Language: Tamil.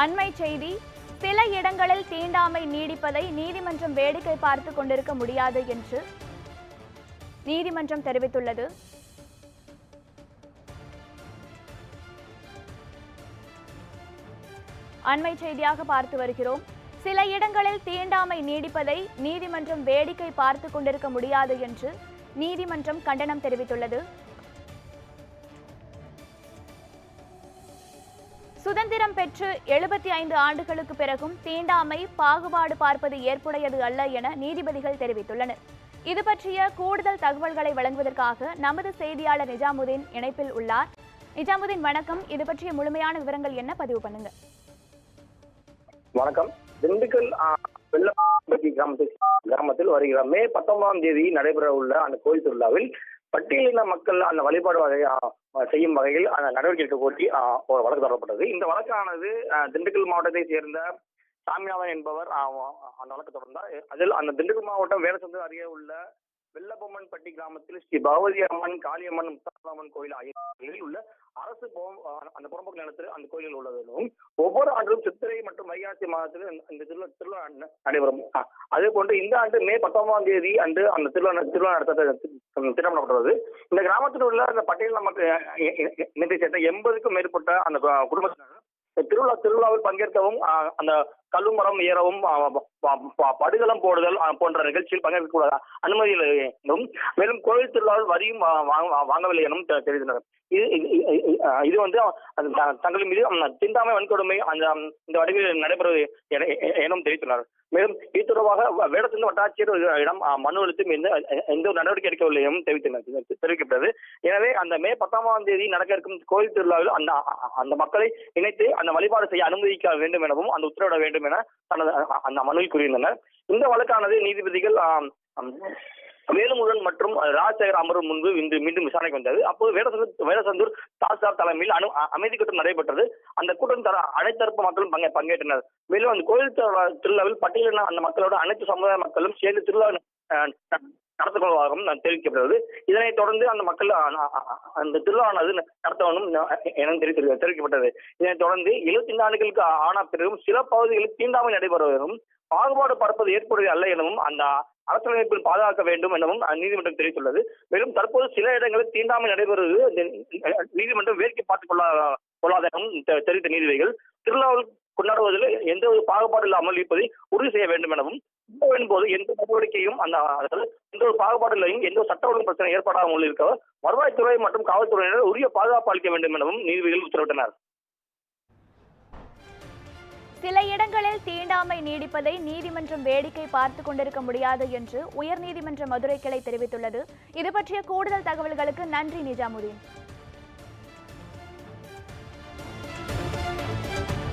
அண்மை செய்தி சில இடங்களில் தீண்டாமை நீடிப்பதை நீதிமன்றம் வேடிக்கை பார்த்து கொண்டிருக்க முடியாது என்று நீதிமன்றம் தெரிவித்துள்ளது. அண்மை செய்தியாக பார்த்து வருகிறோம். சில இடங்களில் தீண்டாமை நீடிப்பதை நீதிமன்றம் வேடிக்கை பார்த்து கொண்டிருக்க முடியாது என்று நீதிமன்றம் கண்டனம் தெரிவித்துள்ளது. சுதந்திரம் பெற்று எழுபத்தி ஐந்து ஆண்டுகளுக்கு பிறகும் தீண்டாமை பாகுபாடு பார்ப்பது ஏற்புடையது அல்ல என நீதிபதிகள் தெரிவித்துள்ளனர். இது பற்றிய கூடுதல் தகவல்களை வழங்குவதற்காக நமது செய்தியாளர் நிஜாமுதீன் இணைப்பில் உள்ளார். நிஜாமுதீன் வணக்கம். இது பற்றிய முழுமையான விவரங்கள் என்ன? பதிவு பண்ணுங்க. வணக்கம். திண்டுக்கல் ஆ, கிராமத்தில் வருகிற மே பத்தொன்பதாம் தேதி நடைபெற உள்ள அந்த கோயில் திருவிழாவில் பட்டியலின மக்கள் அந்த வழிபாடு வகை செய்யும் வகையில் அந்த நடவடிக்கை கோரி ஒரு வழக்கு தொடரப்பட்டது. இந்த வழக்கானது திண்டுக்கல் மாவட்டத்தை சேர்ந்த சாமிநாதன் என்பவர் அந்த வழக்கு தொடர்ந்தார். அதில் அந்த திண்டுக்கல் மாவட்டம் வேடசந்தூர் அருகே உள்ள வெள்ளப்பொம்மன்பட்டி கிராமத்தில் ஸ்ரீ பகவதி அம்மன் காளியம்மன் முத்தாரம்மன் கோயில் ஆகியவர்களில் உள்ள அரசு அந்த புறம்போக்கு நிலத்தில் அந்த கோயிலில் உள்ளதும் ஒவ்வொரு ஆண்டும் சித்திரை மற்றும் வைகாசி மாதத்தில் இந்த- இந்த திருவிழா திருவிழா நடைபெறும். அதே போன்று இந்த ஆண்டு மே பத்தொன்பதாம் தேதி அன்று அந்த திருவிழா திருவிழா நடத்த திட்டமிடப்பட்டுள்ளது. இந்த கிராமத்தில் உள்ள அந்த பட்டியல் மக்கள் இ- இ- சேர்ந்த எண்பதுக்கும் மேற்பட்ட அந்த குடும்பத்தினர் திருவிழா திருவிழாவில் பங்கேற்கவும் அந்த கல்லுமரம் ஏறவும் படுகலம் போடுதல் போன்ற நிகழ்ச்சியில் பங்கேற்கக்கூடாத? அனுமதி இல்லை என்றும் மேலும் கோயில் திருவிழாவில் வரியும் வாங்கவில்லை எனவும் தெ- தெரிவித்தனர் இது இது- வந்து தங்கள் மீது திண்டாமை வன்கொடுமை அந்த இந்த வடிவில் நடைபெறுவது என எனவும் தெரிவித்துள்ளார் மேலும் இது தொடர்பாக வ- வட்டாட்சியர் இடம் மனு அழுத்தம் எந்த எந்த ஒரு நடவடிக்கை எடுக்கவில்லை எனவும் தெரிவித்தனர் தெரிவிக்கப்பட்டது. எனவே அந்த மே பத்தாம் தேதி நடக்க இருக்கும் கோயில் திருவிழாவில் அந்த அந்த மக்களை இணைத்து அந்த வழிபாடு செய்ய அனுமதிக்க வேண்டும் எனவும் அந்த உத்தரவிட வேண்டும் என தனது அந்த மனுவில் கூறியிருந்தனர். இந்த வழக்கானது நீதிபதிகள் வேலுமுருகன் மற்றும் ராஜசேகர் அமர்வு முன்பு இன்று மீண்டும் விசாரணைக்கு வந்தது. அப்போது வேடசந்தூர் வேடசந்தூர் தாசார் தலைமையில் அனு அமைதி கூட்டம் நடைபெற்றது. அந்த கூட்டம் தர அனைத்தரப்பு மக்களும் பங்கே பங்கேற்றனர். மேலும் அந்த கோயில் திருவிழாவில் பட்டியலின அந்த மக்களோட அனைத்து சமுதாய மக்களும் சேர்ந்து திருவிழா அஹ், கொள்வதாகவும் தெரிவிக்கப்படுகிறது. இதனைத் தொடர்ந்து அந்த மக்கள் அந்த திருவிழாவானது நடத்த வேண்டும் என தெரிவிக்கப்பட்டது. இதனைத் தொடர்ந்து எழுபத்தி ஆண்டுகளுக்கு ஆன பிறகும் சில பகுதிகளில் தீண்டாமை நடைபெறுவதும் பாகுபாடு பார்ப்பது ஏற்புடைய அல்ல எனவும் அந்த அரசியலமைப்பில் பாதுகாக்க வேண்டும் எனவும் நீதிமன்றம் தெரிவித்துள்ளது. மேலும் தற்போது சில இடங்களில் தீண்டாமை நடைபெறுவது நீதிமன்றம் வேடிக்கை பார்த்துக் கொள்ள கொள்ளாத தெ- தெரிவித்த நீதிபதிகள் திருவிழாவில் கொண்டாடுவதில் எந்த ஒரு பாகுபாடு இல்லாமல் இருப்பதை உறுதி செய்ய வேண்டும் எனவும் திருவிழாவின் போது எந்த நடவடிக்கையும் அந்த அதாவது எந்த ஒரு பாகுபாடுகளையும் எந்த ஒரு சட்ட ஒழுங்கு பிரச்சனை ஏற்படாமல் இருக்க வருவாய்த்துறை மற்றும் காவல்துறையினர் உரிய பாதுகாப்பு அளிக்க வேண்டும் எனவும் நீதிபதிகள் உத்தரவிட்டனர். சில இடங்களில் தீண்டாமை நீடிப்பதை நீதிமன்றம் வேடிக்கை பார்த்து கொண்டிருக்க முடியாது என்று உயர்நீதிமன்ற மதுரை கிளை தெரிவித்துள்ளது. இது பற்றிய கூடுதல் தகவல்களுக்கு நன்றி நிஜாமுதீன்.